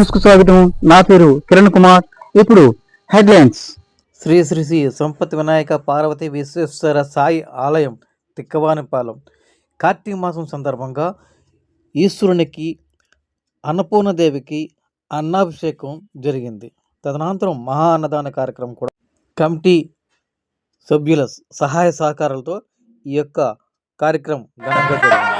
న్యూస్కు స్వాగతం. నా పేరు కిరణ్ కుమార్. ఇప్పుడు హెడ్లైన్స్. శ్రీ శ్రీ శ్రీ సంపత్ వినాయక పార్వతి విశ్వేశ్వర సాయి ఆలయం తిక్కవానిపాలెం. కార్తీక మాసం సందర్భంగా ఈశ్వరునికి అన్నపూర్ణదేవికి అన్నాభిషేకం జరిగింది. తదనంతరం మహా అన్నదాన కార్యక్రమం కూడా కమిటీ సభ్యుల సహాయ సహకారాలతో ఈ యొక్క కార్యక్రమం ఘనంగా జరిగింది.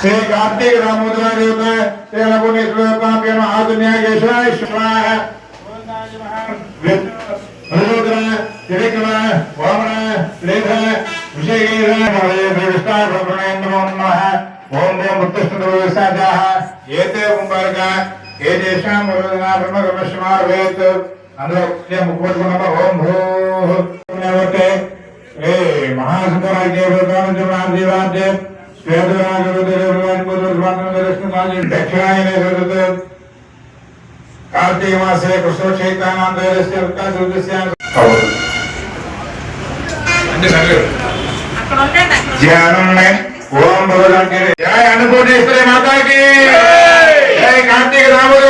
શ્રી કાર્તિક રામોદરાજી તે લોકોની શ્લોકમાં પેલો આ દુનિયા કેશાય શ્વાહ હરોદ્ર ત્રિકળ વામણ લેખ વિષય હરે વિષ્ટા પ્રણેન્દ્રો નમઃ ઓમ રે મુક્તસ્તુતો વિસાદાહ એતે ઉંબર્ગ એ દેશામ વરુદના બ્રહ્મ બ્રહ્મસ્માર વેત అందులో ముక్కోటి ఓం భూటే ఏ మహాసుకరాజ్ఞ దేవాద్య శ్వేతరాజు జీవాద్య దక్షిణాయనే కార్తీక మాసే కృష్ణ చైతన్య ధ్యానం ఓం భగవాన్ జయ అన్నపూర్ణేశ్వరి మాతాకి. జయ కార్తీక రాముడికి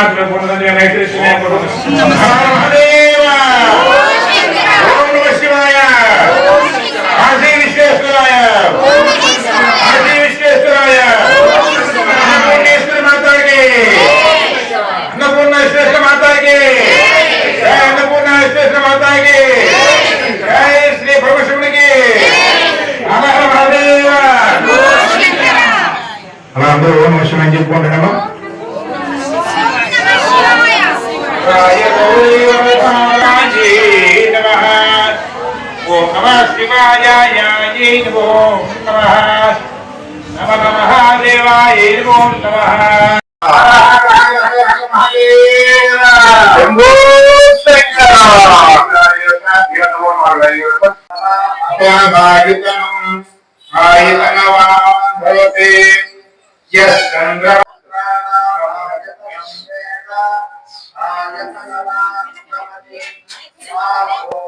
Ah, no, no, no, no, no, no, शिवायायै नमो नमः नम महादेवाय नमो नमः भवते यश्चन्द्र आगतवान् भवति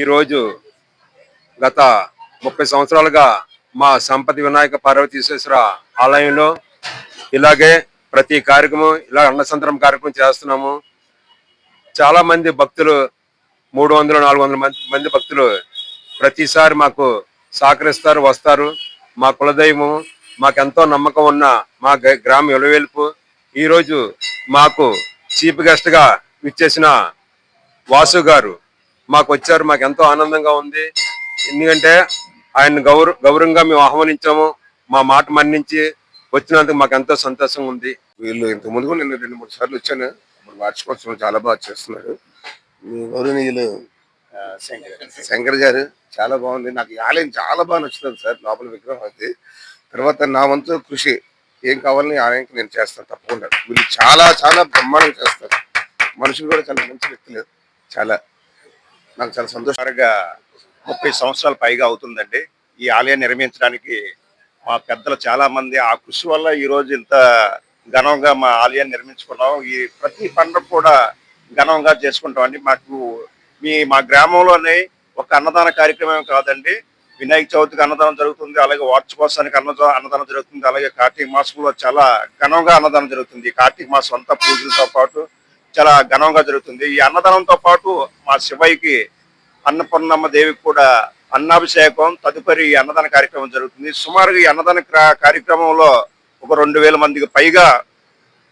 ఈరోజు గత ముప్పై సంవత్సరాలుగా మా సంపతి వినాయక పార్వతీశ్వర ఆలయంలో ఇలాగే ప్రతి కార్యక్రమం ఇలా అన్నసంతరం కార్యక్రమం చేస్తున్నాము. చాలా మంది భక్తులు మూడు వందలు నాలుగు వందల మంది మంది భక్తులు ప్రతిసారి మాకు సహకరిస్తారు వస్తారు. మా కులదైవము మాకెంతో నమ్మకం ఉన్న మా గ్రామ ఎలవేల్పు ఈరోజు మాకు చీఫ్ గెస్ట్గా ఇచ్చేసిన వాసు గారు మాకు వచ్చారు. మాకు ఎంతో ఆనందంగా ఉంది. ఎందుకంటే ఆయన గౌరవ గౌరవంగా మేము ఆహ్వానించాము. మా మాట మన్నించి వచ్చినందుకు మాకు ఎంతో సంతోషంగా ఉంది. వీళ్ళు ఇంతకుముందు నేను రెండు మూడు సార్లు వచ్చాను. వార్షికోత్సవం చాలా బాగా చేస్తున్నారు. మీ గౌరవనీయులు ఆ, శంకర్ గారు. చాలా బాగుంది. నాకు ఈ ఆలయం చాలా బాగా నచ్చుతుంది సార్ లోపల విగ్రహం అది. తర్వాత నా వంతు కృషి ఏం కావాలని ఆలయానికి నేను చేస్తాను తప్పకుండా. వీళ్ళు చాలా చాలా బ్రహ్మాండంగా చేస్తారు. మనుషులు కూడా చాలా మంచి వ్యక్తులు. చాలా నాకు చాలా సంతోషంగా ముప్పై సంవత్సరాల పైగా అవుతుందండి. ఈ ఆలయాన్ని నిర్మించడానికి మా పెద్దలు చాలా మంది ఆ కృషి వల్ల ఈ రోజు ఇంత ఘనంగా మా ఆలయాన్ని నిర్మించుకున్నాం. ఈ ప్రతి పండుగ కూడా ఘనంగా చేసుకుంటామండి. మాకు మీ మా గ్రామంలోనే ఒక అన్నదాన కార్యక్రమం కాదండి. వినాయక చవితికి అన్నదానం జరుగుతుంది అలాగే వార్షికోత్సవానికి అన్నదా అన్నదానం జరుగుతుంది అలాగే కార్తీక మాసంలో చాలా ఘనంగా అన్నదానం జరుగుతుంది. కార్తీక మాసం అంతా పూజలతో పాటు చాలా ఘనంగా జరుగుతుంది. ఈ అన్నదానంతో పాటు మా శివయ్యకి అన్నపూర్ణమ్మ దేవికి కూడా అన్నాభిషేకం తదుపరి అన్నదాన కార్యక్రమం జరుగుతుంది. సుమారుగా ఈ అన్నదాన క్రా- కార్యక్రమంలో ఒక రెండు వేల మందికి పైగా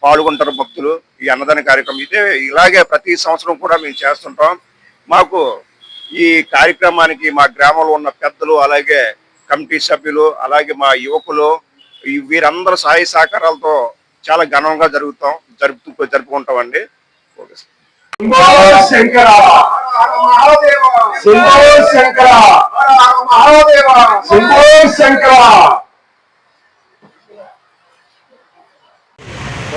పాల్గొంటారు భక్తులు ఈ అన్నదాన కార్యక్రమం. ఇదే ఇలాగే ప్రతి సంవత్సరం కూడా మేము చేస్తుంటాం. మాకు ఈ కార్యక్రమానికి మా గ్రామంలో ఉన్న పెద్దలు అలాగే కమిటీ సభ్యులు అలాగే మా యువకులు వీరందరూ సహాయ సహకారాలతో చాలా ఘనంగా జరుగుతాం జరుపుతూ జరుపుకుంటామండి. ఓకే శంకర. శంకర. శంకర.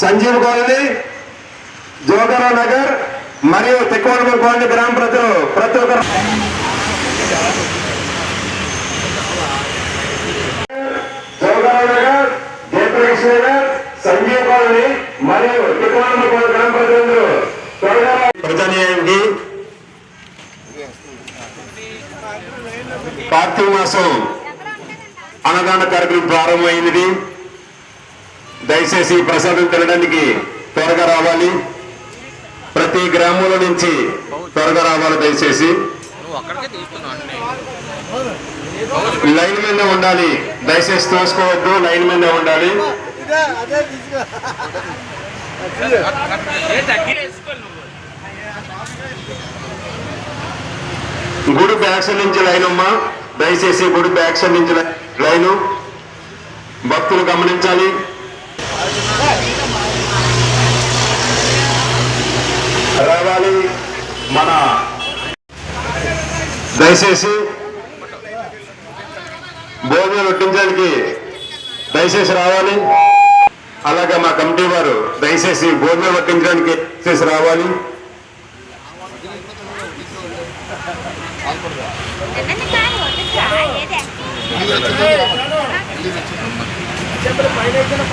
సంజీవ్ కాలనీ జోగరావు నగర్ మరియు తెక్కువనగర్ కాలనీ గ్రామ ప్రజలు ప్రతి ఒక్కరు జోగరావు నగర్ జయప్రకాష్ నగర్ సంజీవ్ కాలనీ మరియు తెక్కువనగర్ కాలనీ గ్రామ ప్రజలందరూ త్వరగా ప్రజానీయానికి కార్తీక మాసం అన్నదాన కార్యక్రమం ప్రారంభమైనది దయచేసి ప్రసాదం తినడానికి త్వరగా రావాలి. ప్రతి గ్రామంలో నుంచి త్వరగా రావాలి దయచేసి. లైన్ మీద ఉండాలి. దయచేసి తోసుకోవద్దు లైన్ మీద ఉండాలి. గుడి బ్యాక్ సైడ్ నుంచి లైన్ అమ్మా. దయచేసి గుడి బ్యాక్ సైడ్ నుంచి లైను. భక్తులు గమనించాలి. రావాలి మన దయచేసి భోజనం వడ్డించడానికి దయచేసి రావాలి. అలాగే మా కమిటీ వారు దయచేసి భోజనం వడ్డించడానికి దయచేసి రావాలి. మళ్ళీ తెచ్చుకుంటాం